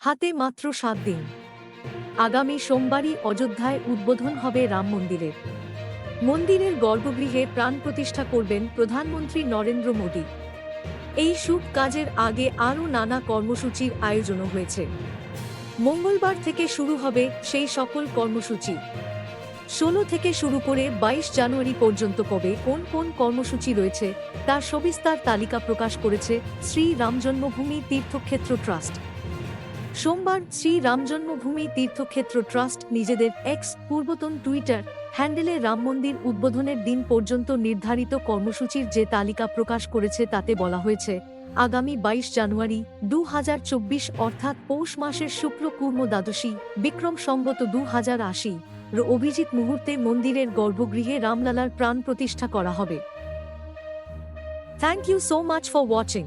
হাতে মাত্র সাত দিন। আগামী সোমবারই অযোধ্যায় উদ্বোধন হবে রাম মন্দিরের। মন্দিরের গর্ভগৃহে প্রাণ প্রতিষ্ঠা করবেন প্রধানমন্ত্রী নরেন্দ্র মোদী। এই শুভ কাজের আগে আরও নানা কর্মসূচির আয়োজনও হয়েছে। মঙ্গলবার থেকে শুরু হবে সেই সকল কর্মসূচি। ষোলো থেকে শুরু করে বাইশ জানুয়ারি পর্যন্ত কবে কোন কোন কর্মসূচি রয়েছে তার সবিস্তার তালিকা প্রকাশ করেছে শ্রী রাম জন্মভূমি তীর্থক্ষেত্র ট্রাস্ট। সোমবার শ্রী রাম জন্মভূমি তীর্থক্ষেত্র ট্রাস্ট নিজেদের এক্স পূর্বতন টুইটার হ্যান্ডেলে রাম মন্দির উদ্বোধনের দিন পর্যন্ত নির্ধারিত কর্মসূচির যে তালিকা প্রকাশ করেছে তাতে বলা হয়েছে, আগামী বাইশ জানুয়ারি দু হাজার চব্বিশ অর্থাৎ পৌষ মাসের শুক্ল কুর্ম দ্বাদশী, বিক্রম সম্বত দু হাজার আশি, র অভিজিৎ মুহূর্তে মন্দিরের গর্ভগৃহে রামলালার প্রাণ প্রতিষ্ঠা করা হবে। Thank you so much for watching